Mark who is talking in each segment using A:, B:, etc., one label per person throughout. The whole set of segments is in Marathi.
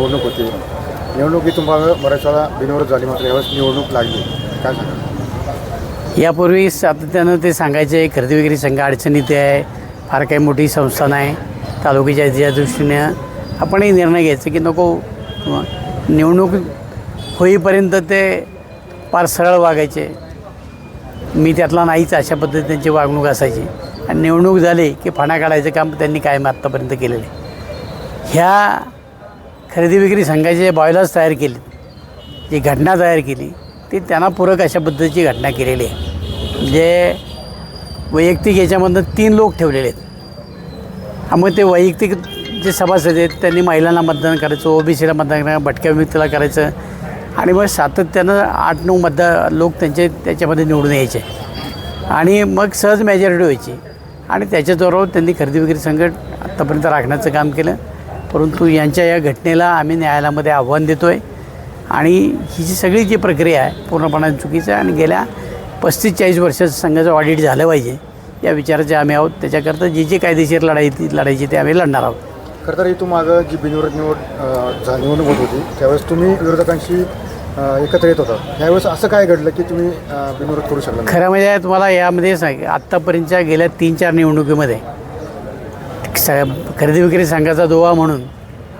A: निवडणूक होती. निवडणुकीत तुम्हाला बऱ्याच वेळा बिनविरोध झाली मात्र यावेळेस निवडणूक लागली. काय सांगा
B: यापूर्वी सातत्यानं ते सांगायचे खरेदी विक्री संघ अडचणीत आहे फार काही मोठी संस्था नाही. तालुक्याच्या ज्या दृष्टीने आपणही निर्णय घ्यायचा की नको निवडणूक होईपर्यंत ते फार सरळ वागायचे. मी त्यातला नाहीच अशा पद्धतीने त्यांची वागणूक असायची. आणि निवडणूक झाली की फणा काढायचं काम त्यांनी कायम आत्तापर्यंत केलेलं आहे. ह्या खरेदी विक्री संघाचे जे बॉयलर्स तयार केले जी घटना तयार केली ती त्यांना पूरक अशा पद्धतीची घटना केलेली आहे. जे वैयक्तिक याच्यामधनं तीन लोक ठेवलेले आहेत. हा मग ते वैयक्तिक जे सभासद आहेत त्यांनी महिलांना मतदान करायचं ओबीसीला मतदान करायचं भटक्या विमुक्तीला करायचं आणि मग सातत्यानं आठ नऊ मतदार लोक त्यांचे त्याच्यामध्ये निवडून यायचे. आणि मग सहज मेजॉरिटी व्हायची. आणि त्याच्याबरोबर त्यांनी खरेदी विक्री संघट आत्तापर्यंत राखण्याचं काम केलं. परंतु यांच्या या घटनेला आम्ही न्यायालयामध्ये आव्हान देतो आहे आणि ही जी सगळी जी प्रक्रिया आहे पूर्णपणे चुकीचं आहे आणि गेल्या पस्तीस चाळीस वर्षाचं संघाचं ऑडिट झालं पाहिजे या विचाराचे आम्ही आहोत. त्याच्याकरता जी जी कायदेशीर लढाई ती लढायची ते आम्ही लढणार आहोत.
A: खरं तर इथून मागं जी बिनविरोध निवड झा निवडणूक होत होती त्यावेळेस तुम्ही विरोधकांशी एकत्र येत होता. त्यावेळेस असं काय घडलं की तुम्ही बिनविरोध करू शकला?
B: खरं म्हणजे तुम्हाला यामध्ये सांग आत्तापर्यंतच्या गेल्या तीन चार निवडणुकीमध्ये स खरेदी विक्री संघाचा दोवा म्हणून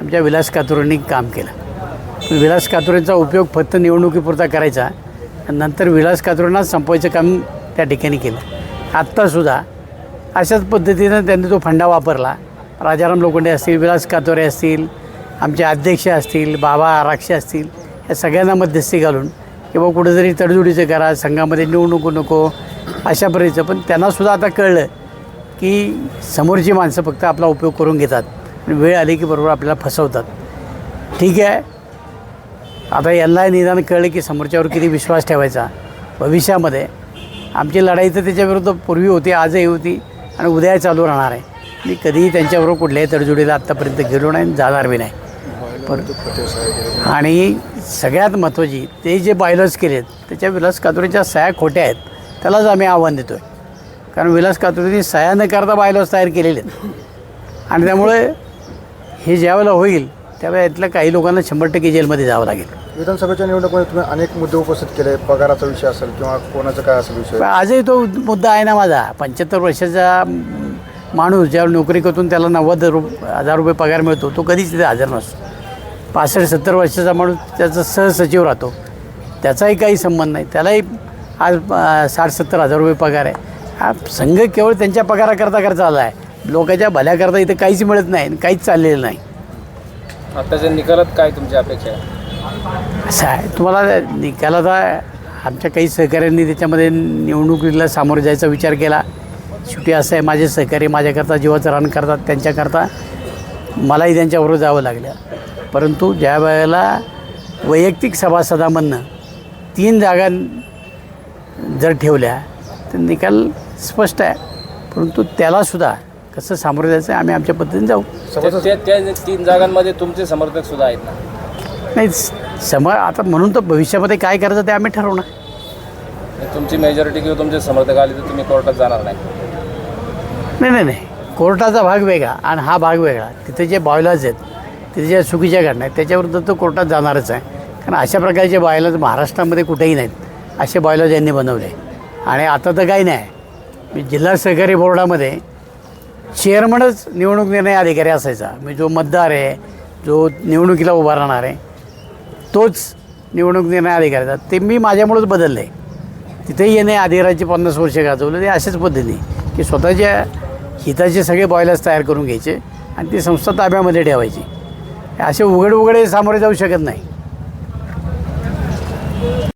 B: आमच्या विलास कातुरेंनी काम केलं. विलास कातुरेंचा उपयोग फक्त निवडणुकीपुरता करायचा आणि नंतर विलास कातुरांनाच संपवायचं काम त्या ठिकाणी केलं. आत्तासुद्धा अशाच पद्धतीनं त्यांनी तो फंडा वापरला. राजाराम लोखंडे असतील विलास कातोरे असतील आमचे अध्यक्ष असतील बाबा आराक्षे असतील या सगळ्यांना मध्यस्थी घालून किंवा कुठेतरी तडजोडीचं करा संघामध्ये निवडणूक नको अशा परीचं पण त्यांनासुद्धा आता कळलं की समोरची माणसं फक्त आपला उपयोग करून घेतात. आणि वेळ आली की बरोबर आपल्याला फसवतात. ठीक आहे? आता यांना निदान कळलं की समोरच्यावर किती विश्वास ठेवायचा. भविष्यामध्ये आमची लढाई तर त्याच्याविरुद्ध पूर्वी होती आजही होती आणि उद्या चालू राहणार आहे. मी कधीही त्यांच्याबरोबर कुठल्याही तडजोडीला आत्तापर्यंत गेलो नाही आणि जाणार बी नाही. पण आणि सगळ्यात महत्त्वाची ते जे बायलॉज केलेत त्याच्या विलास कातुरेच्या सह्या खोट्या आहेत. त्यालाच आम्ही आव्हान देतो आहे कारण विलास कातुरेने सह्या न करता बायलॉज तयार केलेले आहेत. आणि त्यामुळे हे ज्यावेळेला होईल त्यावेळेला यातल्या काही लोकांना शंभर टक्के जेलमध्ये जावं लागेल.
A: विधानसभेच्या निवडणुकीमध्ये तुम्ही अनेक मुद्दे उपस्थित केले. पगाराचा विषय असेल किंवा कोणाचा काय असेल विषय.
B: आजही तो मुद्दा आहे ना माझा. पंच्याहत्तर वर्षाचा माणूस ज्यावेळी नोकरी करतून त्याला नव्वद रुप हजार रुपये पगार मिळतो तो कधीच तिथे हजर नसतो. पासष्ट सत्तर वर्षाचा माणूस त्याचा सहसचिव राहतो. त्याचाही काही संबंध नाही. त्यालाही आज साठ सत्तर हजार रुपये पगार आहे. हा संघ केवळ त्यांच्या पगाराकरता करता आला आहे. लोकांच्या भल्याकरता इथं काहीच मिळत नाही आणि काहीच चाललेलं नाही.
C: आत्ताच्या निकालात काय तुमची अपेक्षा आहे?
B: असं आहे. तुम्हाला निकालाचा आमच्या काही सहकाऱ्यांनी त्याच्यामध्ये निवडणुकीला सामोरं जायचा विचार केला. शेवटी असं आहे माझे सहकारी माझ्याकरता जीवाचं रान करतात त्यांच्याकरता मलाही त्यांच्याबरोबर जावं लागलं. परंतु ज्या वेळेला वैयक्तिक सभासदामधनं तीन जागा जर ठेवल्या तर निकाल स्पष्ट आहे. परंतु त्यालासुद्धा कसं सामोरं जायचं आहे आम्ही आमच्या पद्धतीने जाऊ.
C: त्या- त्या त्या तीन जागांमध्ये तुमचे समर्थक सुद्धा आहेत ना?
B: नाही सम आता म्हणून तर भविष्यामध्ये काय करायचं ते आम्ही ठरवणार.
C: तुमची मेजॉरिटी किंवा तुमचे समर्थक आले तर तुम्ही कोर्टात जाणार नाही.
B: नाही नाही नाही. कोर्टाचा भाग वेगळा आणि हा भाग वेगळा. तिथे जे बॉयलर्स आहेत तिथे ज्या चुकीच्या घटना आहेत त्याच्याविरुद्ध तो कोर्टात जाणारच आहे. कारण अशा प्रकारचे बॉयलर्स महाराष्ट्रामध्ये कुठेही नाहीत. असे बॉयलर्स यांनी बनवले. आणि आता तर काही नाही. मी जिल्हा सहकारी बोर्डामध्ये चेअरमनच निवडणूक निर्णय अधिकारी असायचा. मी जो मतदार आहे जो निवडणुकीला उभा राहणार आहे तोच निवडणूक निर्णय अधिकारीचा ते मी माझ्यामुळंच बदललं. आहे तिथेही येणे अधिकाराचे पन्नास वर्ष गाजवले. ते अशाच पद्धतीने की स्वतःच्या हिताचे सगळे बॉयलर्स तयार करून घ्यायचे आणि ती संस्था ताब्यामध्ये ठेवायची. असे उघड उघडे सामोरे जाऊ शकत नाही.